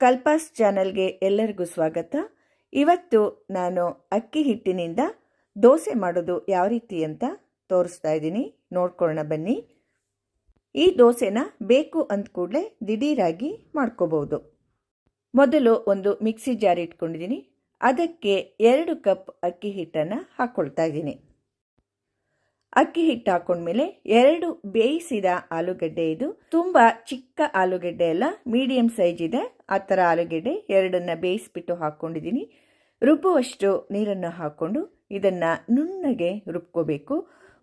ಕಲ್ಪಾಸ್ ಚಾನಲ್ಗೆ ಎಲ್ಲರಿಗೂ ಸ್ವಾಗತ. ಇವತ್ತು ನಾನು ಅಕ್ಕಿ ಹಿಟ್ಟಿನಿಂದ ದೋಸೆ ಮಾಡೋದು ಯಾವ ರೀತಿ ಅಂತ ತೋರಿಸ್ತಾ ಇದ್ದೀನಿ. ನೋಡ್ಕೊಳ್ಳೋಣ ಬನ್ನಿ. ಈ ದೋಸೆನ ಬೇಕು ಅಂದ ಕೂಡಲೇ ದಿಢೀರಾಗಿ ಮಾಡ್ಕೋಬಹುದು ಮೊದಲು ಒಂದು ಮಿಕ್ಸಿ ಜಾರ್ ಇಟ್ಕೊಂಡಿದ್ದೀನಿ. ಅದಕ್ಕೆ ಎರಡು ಕಪ್ ಅಕ್ಕಿ ಹಿಟ್ಟನ್ನು ಹಾಕ್ಕೊಳ್ತಾ ಇದ್ದೀನಿ. ಅಕ್ಕಿ ಹಿಟ್ಟು ಹಾಕೊಂಡ್ಮೇಲೆ ಎರಡು ಬೇಯಿಸಿದ ಆಲೂಗಡ್ಡೆ ಇದು. ತುಂಬ ಚಿಕ್ಕ ಆಲೂಗಡ್ಡೆ ಅಲ್ಲ, ಮೀಡಿಯಂ ಸೈಜ್ ಇದೆ. ಆ ಥರ ಆಲೂಗಡ್ಡೆ ಎರಡನ್ನ ಬೇಯಿಸ್ಬಿಟ್ಟು ಹಾಕ್ಕೊಂಡಿದ್ದೀನಿ ರುಬ್ಬುವಷ್ಟು ನೀರನ್ನು ಹಾಕ್ಕೊಂಡು ಇದನ್ನು ನುಣ್ಣಗೆ ರುಬ್ಕೋಬೇಕು.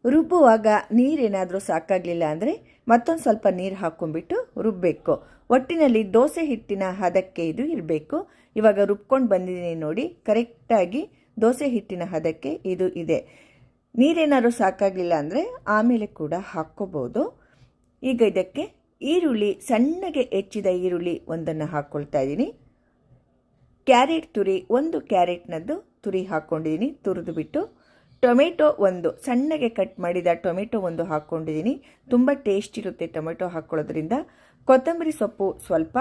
ರುಬ್ಬುವಾಗ ನೀರೇನಾದರೂ ಸಾಕಾಗಲಿಲ್ಲ ಅಂದರೆ ಮತ್ತೊಂದು ಸ್ವಲ್ಪ ನೀರು ಹಾಕ್ಕೊಂಡ್ಬಿಟ್ಟು ರುಬ್ಬಬೇಕು ಒಟ್ಟಿನಲ್ಲಿ ದೋಸೆ ಹಿಟ್ಟಿನ ಹದಕ್ಕೆ ಇದು ಇರಬೇಕು. ಇವಾಗ ರುಬ್ಕೊಂಡು ಬಂದಿದ್ದೀನಿ ನೋಡಿ, ಕರೆಕ್ಟಾಗಿ ದೋಸೆ ಹಿಟ್ಟಿನ ಹದಕ್ಕೆ ಇದು ಇದೆ. ನೀರೇನಾದ್ರು ಸಾಕಾಗಲಿಲ್ಲ ಅಂದರೆ ಆಮೇಲೆ ಕೂಡ ಹಾಕ್ಕೋಬೋದು. ಈಗ ಇದಕ್ಕೆ ಈರುಳ್ಳಿ, ಸಣ್ಣಗೆ ಹೆಚ್ಚಿದ ಈರುಳ್ಳಿ ಒಂದನ್ನು ಹಾಕ್ಕೊಳ್ತಾ ಇದ್ದೀನಿ. ಕ್ಯಾರೆಟ್ ತುರಿ, ಒಂದು ಕ್ಯಾರೆಟ್ನದ್ದು ತುರಿ ಹಾಕ್ಕೊಂಡಿದ್ದೀನಿ ತುರಿದು ಬಿಟ್ಟು ಟೊಮೆಟೊ ಒಂದು, ಸಣ್ಣಗೆ ಕಟ್ ಮಾಡಿದ ಟೊಮೆಟೊ ಒಂದು ಹಾಕ್ಕೊಂಡಿದ್ದೀನಿ. ತುಂಬ ಟೇಸ್ಟ್ ಇರುತ್ತೆ ಟೊಮೆಟೊ ಹಾಕ್ಕೊಳ್ಳೋದ್ರಿಂದ. ಕೊತ್ತಂಬರಿ ಸೊಪ್ಪು ಸ್ವಲ್ಪ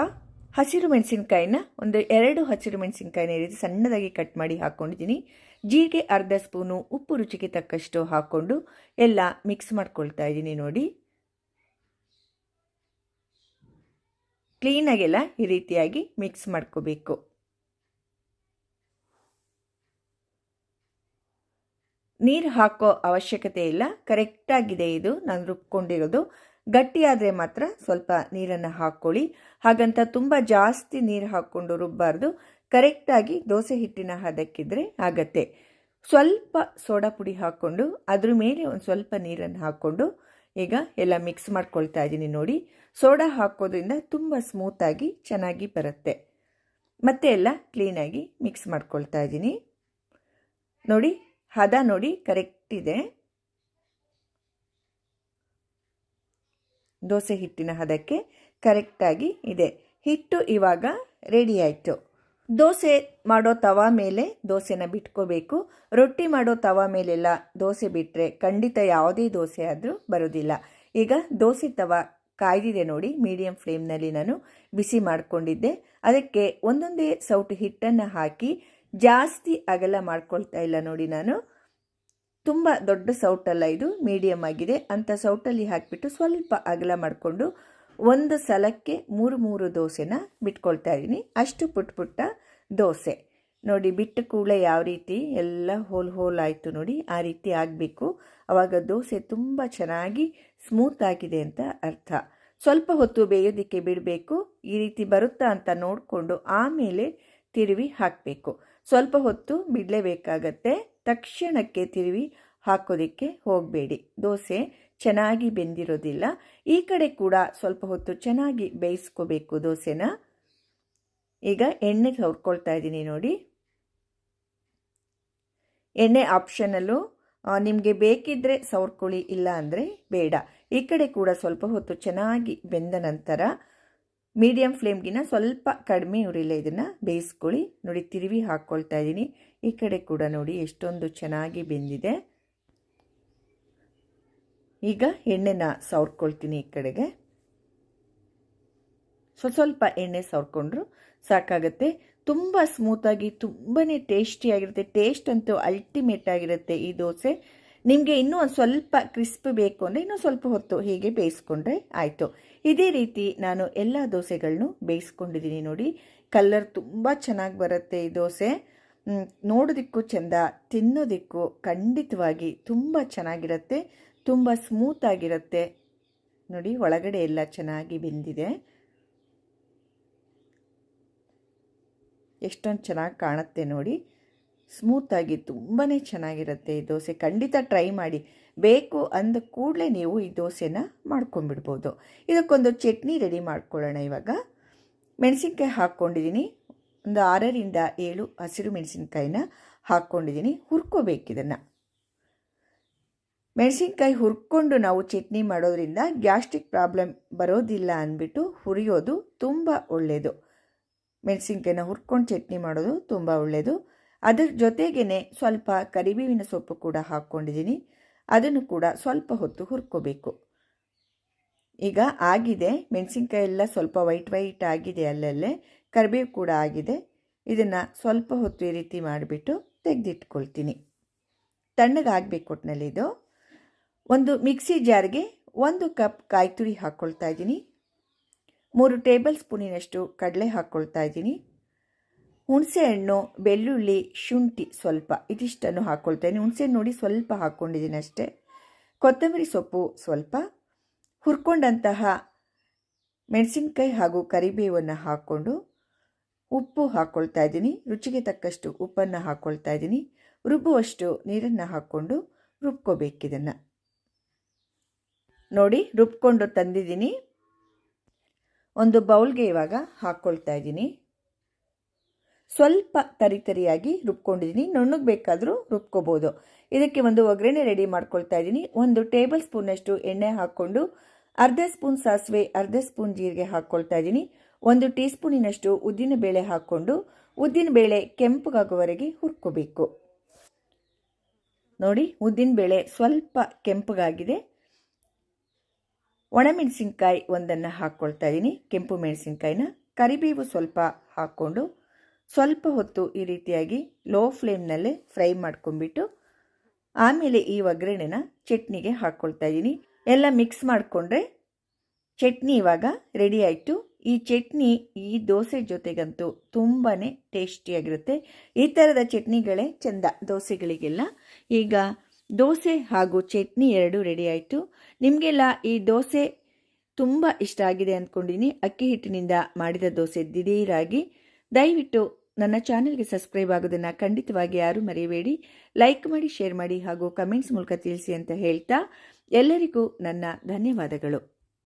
ಹಸಿರು ಮೆಣಸಿನ್ಕಾಯಿನ ಒಂದು ಎರಡು ಹಸಿರು ಮೆಣಸಿನ್ಕಾಯಿನ ಈ ರೀತಿ ಸಣ್ಣದಾಗಿ ಕಟ್ ಮಾಡಿ ಹಾಕ್ಕೊಂಡಿದ್ದೀನಿ ಜೀರಿಗೆ ಅರ್ಧ ಸ್ಪೂನು ಉಪ್ಪು ರುಚಿಗೆ ತಕ್ಕಷ್ಟು ಹಾಕ್ಕೊಂಡು ಎಲ್ಲ ಮಿಕ್ಸ್ ಮಾಡ್ಕೊಳ್ತಾ ಇದ್ದೀನಿ ನೋಡಿ. ಕ್ಲೀನಾಗೆಲ್ಲ ಈ ರೀತಿಯಾಗಿ ಮಿಕ್ಸ್ ಮಾಡ್ಕೋಬೇಕು. ನೀರು ಹಾಕೋ ಅವಶ್ಯಕತೆ ಇಲ್ಲ. ಕರೆಕ್ಟಾಗಿದೆ ಇದು. ನಾನು ರುಬ್ಕೊಂಡಿರೋದು. ಗಟ್ಟಿಯಾದರೆ ಮಾತ್ರ ಸ್ವಲ್ಪ ನೀರನ್ನು ಹಾಕ್ಕೊಳ್ಳಿ. ಹಾಗಂತ ತುಂಬ ಜಾಸ್ತಿ ನೀರು ಹಾಕ್ಕೊಂಡು ರುಬ್ಬಾರ್ದು. ಕರೆಕ್ಟಾಗಿ ದೋಸೆ ಹಿಟ್ಟಿನ ಹದಕ್ಕಿದ್ರೆ ಆಗತ್ತೆ. ಸ್ವಲ್ಪ ಸೋಡಾ ಪುಡಿ ಹಾಕ್ಕೊಂಡು ಅದ್ರ ಮೇಲೆ ಒಂದು ಸ್ವಲ್ಪ ನೀರನ್ನು ಹಾಕ್ಕೊಂಡು ಈಗ ಎಲ್ಲ ಮಿಕ್ಸ್ ಮಾಡ್ಕೊಳ್ತಾ ಇದ್ದೀನಿ ನೋಡಿ. ಸೋಡಾ ಹಾಕೋದ್ರಿಂದ ತುಂಬ ಸ್ಮೂತಾಗಿ ಚೆನ್ನಾಗಿ ಬರುತ್ತೆ. ಮತ್ತೆ ಎಲ್ಲ ಕ್ಲೀನಾಗಿ ಮಿಕ್ಸ್ ಮಾಡ್ಕೊಳ್ತಾ ಇದ್ದೀನಿ. ನೋಡಿ, ಹದ ನೋಡಿ ಕರೆಕ್ಟ್ ಇದೆ. ದೋಸೆ ಹಿಟ್ಟಿನ ಹದಕ್ಕೆ ಕರೆಕ್ಟಾಗಿ ಇದೆ. ಹಿಟ್ಟು ಇವಾಗ ರೆಡಿ ಆಯಿತು. ದೋಸೆ ಮಾಡೋ ತವಾ ಮೇಲೆ ದೋಸೆನ ಬಿಟ್ಕೋಬೇಕು. ರೊಟ್ಟಿ ಮಾಡೋ ತವಾ ಮೇಲೆಲ್ಲ ದೋಸೆ ಬಿಟ್ಟರೆ ಖಂಡಿತ ಯಾವುದೇ ದೋಸೆ ಆದರೂ ಬರೋದಿಲ್ಲ. ಈಗ ದೋಸೆ ತವಾ ಕಾಯ್ದಿದೆ ನೋಡಿ ಮೀಡಿಯಂ ಫ್ಲೇಮ್ನಲ್ಲಿ ನಾನು ಬಿಸಿ ಮಾಡಿಕೊಂಡಿದ್ದೆ. ಅದಕ್ಕೆ ಒಂದೊಂದೇ ಸೌಟು ಹಿಟ್ಟನ್ನು ಹಾಕಿ ಜಾಸ್ತಿ ಅಗಲ ಮಾಡ್ಕೊಳ್ತಾ ಇಲ್ಲ ನೋಡಿ ನಾನು. ತುಂಬ ದೊಡ್ಡ ಸೌಟಲ್ಲ ಇದು ಮೀಡಿಯಮ್ ಆಗಿದೆ. ಅಂಥ ಸೌಟಲ್ಲಿ ಹಾಕಿಬಿಟ್ಟು ಸ್ವಲ್ಪ ಅಗಲ ಮಾಡಿಕೊಂಡು ಒಂದು ಸಲಕ್ಕೆ ಮೂರು ಮೂರು ದೋಸೆನ ಬಿಟ್ಕೊಳ್ತಾ ಇದ್ದೀನಿ. ಅಷ್ಟು ಪುಟ್ಟ ಪುಟ್ಟ ದೋಸೆ. ನೋಡಿ, ಬಿಟ್ಟ ಕೂಡಲೇ ಯಾವ ರೀತಿ ಎಲ್ಲ ಹೋಲ್ ಹೋಲ್ ಆಯಿತು ನೋಡಿ, ಆ ರೀತಿ ಆಗಬೇಕು. ಆವಾಗ ದೋಸೆ ತುಂಬ ಚೆನ್ನಾಗಿ ಸ್ಮೂತ್ ಆಗಿದೆ ಅಂತ ಅರ್ಥ. ಸ್ವಲ್ಪ ಹೊತ್ತು ಬೇಯೋದಕ್ಕೆ ಬಿಡಬೇಕು. ಈ ರೀತಿ ಬರುತ್ತಾ ಅಂತ ನೋಡಿಕೊಂಡು ಆಮೇಲೆ ತಿರುವಿ ಹಾಕಬೇಕು. ಸ್ವಲ್ಪ ಹೊತ್ತು ಬಿಡಲೇಬೇಕಾಗತ್ತೆ ತಕ್ಷಣಕ್ಕೆ ತಿರುವಿ ಹಾಕೋದಕ್ಕೆ ಹೋಗಬೇಡಿ. ದೋಸೆ ಚೆನ್ನಾಗಿ ಬೆಂದಿರೋದಿಲ್ಲ. ಈ ಕಡೆ ಕೂಡ ಸ್ವಲ್ಪ ಹೊತ್ತು ಚೆನ್ನಾಗಿ ಬೇಯಿಸ್ಕೋಬೇಕು ದೋಸೆನ. ಈಗ ಎಣ್ಣೆ ಸವ್ರ್ಕೊಳ್ತಾ ಇದ್ದೀನಿ ನೋಡಿ. ಎಣ್ಣೆ ಆಪ್ಷನಲ್ಲು ನಿಮಗೆ ಬೇಕಿದ್ದರೆ ಸವರ್ಕೊಳ್ಳಿ, ಇಲ್ಲ ಅಂದರೆ ಬೇಡ. ಈ ಕಡೆ ಕೂಡ ಸ್ವಲ್ಪ ಹೊತ್ತು ಚೆನ್ನಾಗಿ ಬೆಂದ ನಂತರ ಮೀಡಿಯಂ ಫ್ಲೇಮ್ಗಿನ ಸ್ವಲ್ಪ ಕಡಿಮೆ ಉರಿಲ್ಲ ಇದನ್ನು ಬೇಯಿಸ್ಕೊಳ್ಳಿ. ನೋಡಿ, ತಿರುವಿ ಹಾಕ್ಕೊಳ್ತಾ ಇದ್ದೀನಿ. ಈ ಕಡೆ ಕೂಡ ನೋಡಿ ಎಷ್ಟೊಂದು ಚೆನ್ನಾಗಿ ಬೆಂದಿದೆ. ಈಗ ಎಣ್ಣೆನ ಸವರ್ಕೊಳ್ತೀನಿ ಈ ಕಡೆಗೆ. ಸ್ವಲ್ಪ ಸ್ವಲ್ಪ ಎಣ್ಣೆ ಸವರ್ಕೊಂಡ್ರು ಸಾಕಾಗುತ್ತೆ. ತುಂಬ ಸ್ಮೂತಾಗಿ ತುಂಬಾ ಟೇಸ್ಟಿಯಾಗಿರುತ್ತೆ ಟೇಸ್ಟ್ ಅಂತೂ ಅಲ್ಟಿಮೇಟ್ ಆಗಿರುತ್ತೆ ಈ ದೋಸೆ. ನಿಮಗೆ ಇನ್ನೂ ಒಂದು ಸ್ವಲ್ಪ ಕ್ರಿಸ್ಪ್ ಬೇಕು ಅಂದರೆ ಇನ್ನೂ ಸ್ವಲ್ಪ ಹೊತ್ತು ಹೀಗೆ ಬೇಯಿಸ್ಕೊಂಡ್ರೆ ಆಯಿತು. ಇದೇ ರೀತಿ ನಾನು ಎಲ್ಲ ದೋಸೆಗಳನ್ನು ಬೇಯಿಸ್ಕೊಂಡಿದ್ದೀನಿ ನೋಡಿ. ಕಲ್ಲರ್ ತುಂಬ ಚೆನ್ನಾಗಿ ಬರುತ್ತೆ ಈ ದೋಸೆ. ನೋಡೋದಕ್ಕೂ ಚೆಂದ, ತಿನ್ನೋದಕ್ಕೂ ಖಂಡಿತವಾಗಿ ತುಂಬ ಚೆನ್ನಾಗಿರುತ್ತೆ, ತುಂಬ ಸ್ಮೂತಾಗಿರುತ್ತೆ ನೋಡಿ, ಒಳಗಡೆ ಎಲ್ಲ ಚೆನ್ನಾಗಿ ಬೆಂದಿದೆ. ಎಷ್ಟೊಂದು ಚೆನ್ನಾಗಿ ಕಾಣುತ್ತೆ ನೋಡಿ. ಸ್ಮೂತಾಗಿ ತುಂಬಾ ಚೆನ್ನಾಗಿರುತ್ತೆ ಈ ದೋಸೆ. ಖಂಡಿತ ಟ್ರೈ ಮಾಡಿ. ಬೇಕು ಅಂದ ಕೂಡಲೇ ನೀವು ಈ ದೋಸೆನ ಮಾಡ್ಕೊಂಡ್ಬಿಡ್ಬೋದು. ಇದಕ್ಕೊಂದು ಚಟ್ನಿ ರೆಡಿ ಮಾಡ್ಕೊಳ್ಳೋಣ ಇವಾಗ. ಮೆಣಸಿನ್ಕಾಯಿ ಹಾಕ್ಕೊಂಡಿದ್ದೀನಿ ಒಂದು ಆರರಿಂದ ಏಳು ಹಸಿರು ಮೆಣಸಿನ್ಕಾಯಿನ ಹಾಕ್ಕೊಂಡಿದ್ದೀನಿ ಹುರ್ಕೋಬೇಕು ಇದನ್ನು. ಮೆಣಸಿನ್ಕಾಯಿ ಹುರ್ಕೊಂಡು ನಾವು ಚಟ್ನಿ ಮಾಡೋದ್ರಿಂದ ಗ್ಯಾಸ್ಟ್ರಿಕ್ ಪ್ರಾಬ್ಲಮ್ ಬರೋದಿಲ್ಲ ಅಂದ್ಬಿಟ್ಟು ಹುರಿಯೋದು ತುಂಬ ಒಳ್ಳೆಯದು ಮೆಣಸಿನ್ಕಾಯಿನ ಹುರ್ಕೊಂಡು ಚಟ್ನಿ ಮಾಡೋದು ತುಂಬ ಒಳ್ಳೆಯದು ಅದರ ಜೊತೆಗೇ ಸ್ವಲ್ಪ ಕರಿಬೇವಿನ ಸೊಪ್ಪು ಕೂಡ ಹಾಕ್ಕೊಂಡಿದ್ದೀನಿ. ಅದನ್ನು ಕೂಡ ಸ್ವಲ್ಪ ಹೊತ್ತು ಹುರ್ಕೋಬೇಕು. ಈಗ ಆಗಿದೆ. ಮೆಣಸಿನ್ಕಾಯಿ ಎಲ್ಲ ಸ್ವಲ್ಪ ವೈಟ್ ವೈಟ್ ಆಗಿದೆ ಅಲ್ಲಲ್ಲೇ. ಕರಿಬೇವು ಕೂಡ ಆಗಿದೆ. ಇದನ್ನು ಸ್ವಲ್ಪ ಹೊತ್ತು ಈ ರೀತಿ ಮಾಡಿಬಿಟ್ಟು ತೆಗೆದಿಟ್ಕೊಳ್ತೀನಿ. ತಣ್ಣಗಾಗಬೇಕು ಒಟ್ಟಿನಲ್ಲಿ ಇದು. ಒಂದು ಮಿಕ್ಸಿ ಜಾರ್ಗೆ ಒಂದು ಕಪ್ ಕಾಯಿ ತುರಿ ಹಾಕ್ಕೊಳ್ತಾ ಇದ್ದೀನಿ. ಮೂರು ಟೇಬಲ್ ಸ್ಪೂನಿನಷ್ಟು ಕಡಲೆ ಹಾಕ್ಕೊಳ್ತಾ ಇದ್ದೀನಿ. ಹುಣಸೆಹಣ್ಣು, ಬೆಳ್ಳುಳ್ಳಿ, ಶುಂಠಿ ಸ್ವಲ್ಪ ಇದಿಷ್ಟನ್ನು ಹಾಕ್ಕೊಳ್ತೇನೆ ಹುಣಸೆಹಣ್ಣು ನೋಡಿ ಸ್ವಲ್ಪ ಹಾಕ್ಕೊಂಡಿದ್ದೀನಿ ಅಷ್ಟೇ. ಕೊತ್ತಂಬರಿ ಸೊಪ್ಪು ಸ್ವಲ್ಪ. ಹುರ್ಕೊಂಡಂತಹ ಮೆಣಸಿನ್ಕಾಯಿ ಹಾಗೂ ಕರಿಬೇವನ್ನು ಹಾಕ್ಕೊಂಡು ಉಪ್ಪು ಹಾಕ್ಕೊಳ್ತಾ ಇದ್ದೀನಿ. ರುಚಿಗೆ ತಕ್ಕಷ್ಟು ಉಪ್ಪನ್ನು ಹಾಕ್ಕೊಳ್ತಾ ಇದ್ದೀನಿ. ರುಬ್ಬುವಷ್ಟು ನೀರನ್ನು ಹಾಕ್ಕೊಂಡು ರುಬ್ಕೋಬೇಕಿದನ್ನು ನೋಡಿ, ರುಬ್ಕೊಂಡು ತಂದಿದ್ದೀನಿ. ಒಂದು ಬೌಲ್ಗೆ ಇವಾಗ ಹಾಕ್ಕೊಳ್ತಾ ಇದ್ದೀನಿ. ಸ್ವಲ್ಪ ತರಿತರಿಯಾಗಿ ರುಬ್ಕೊಂಡಿದ್ದೀನಿ. ನುಣ್ಣಗೆ ಬೇಕಾದರೂ ರುಬ್ಕೋಬೋದು. ಇದಕ್ಕೆ ಒಂದು ಒಗ್ಗರಣೆ ರೆಡಿ ಮಾಡ್ಕೊಳ್ತಾ ಇದ್ದೀನಿ. ಒಂದು ಟೇಬಲ್ ಸ್ಪೂನಷ್ಟು ಎಣ್ಣೆ ಹಾಕ್ಕೊಂಡು ಅರ್ಧ ಸ್ಪೂನ್ ಸಾಸಿವೆ, ಅರ್ಧ ಸ್ಪೂನ್ ಜೀರಿಗೆ ಹಾಕ್ಕೊಳ್ತಾ ಇದ್ದೀನಿ. ಒಂದು ಟೀ ಸ್ಪೂನಿನಷ್ಟು ಉದ್ದಿನ ಬೇಳೆ ಹಾಕ್ಕೊಂಡು ಉದ್ದಿನ ಬೇಳೆ ಕೆಂಪಗಾಗುವವರೆಗೆ ಹುರ್ಕೋಬೇಕು. ನೋಡಿ, ಉದ್ದಿನ ಬೇಳೆ ಸ್ವಲ್ಪ ಕೆಂಪಗಾಗಿದೆ. ಒಣಮೆಣಸಿನ್ಕಾಯಿ ಒಂದನ್ನು ಹಾಕ್ಕೊಳ್ತಾ ಇದ್ದೀನಿ. ಕೆಂಪು ಮೆಣಸಿನ್ಕಾಯಿನ ಕರಿಬೇವು ಸ್ವಲ್ಪ ಹಾಕ್ಕೊಂಡು ಸ್ವಲ್ಪ ಹೊತ್ತು ಈ ರೀತಿಯಾಗಿ ಲೋ ಫ್ಲೇಮ್ನಲ್ಲೇ ಫ್ರೈ ಮಾಡ್ಕೊಂಬಿಟ್ಟು ಆಮೇಲೆ ಈ ಒಗ್ಗರಣೆನ ಚಟ್ನಿಗೆ ಹಾಕ್ಕೊಳ್ತಾ ಇದ್ದೀನಿ ಎಲ್ಲ ಮಿಕ್ಸ್ ಮಾಡಿಕೊಂಡ್ರೆ ಚಟ್ನಿ ಇವಾಗ ರೆಡಿ ಆಯಿತು. ಈ ಚಟ್ನಿ, ಈ ದೋಸೆ ಜೊತೆಗಂತೂ ತುಂಬಾ ಟೇಸ್ಟಿಯಾಗಿರುತ್ತೆ. ಈ ಥರದ ಚಟ್ನಿಗಳೇ ಚೆಂದ ದೋಸೆಗಳಿಗೆಲ್ಲ. ಈಗ ದೋಸೆ ಹಾಗೂ ಚಟ್ನಿ ಎರಡು ರೆಡಿ ಆಯಿತು. ನಿಮಗೆಲ್ಲ ಈ ದೋಸೆ ತುಂಬ ಇಷ್ಟ ಆಗಿದೆ ಅಂದ್ಕೊಂಡಿನಿ ಅಕ್ಕಿ ಹಿಟ್ಟಿನಿಂದ ಮಾಡಿದ ದೋಸೆ ದಿಢೀರಾಗಿ. ದಯವಿಟ್ಟು ನನ್ನ ಚಾನೆಲ್ಗೆ ಸಬ್ಸ್ಕ್ರೈಬ್ ಆಗೋದನ್ನು ಖಂಡಿತವಾಗಿ ಯಾರೂ ಮರೆಯಬೇಡಿ. ಲೈಕ್ ಮಾಡಿ, ಶೇರ್ ಮಾಡಿ ಹಾಗೂ ಕಮೆಂಟ್ಸ್ ಮೂಲಕ ತಿಳಿಸಿ ಅಂತ ಹೇಳ್ತಾ ಎಲ್ಲರಿಗೂ ನನ್ನ ಧನ್ಯವಾದಗಳು.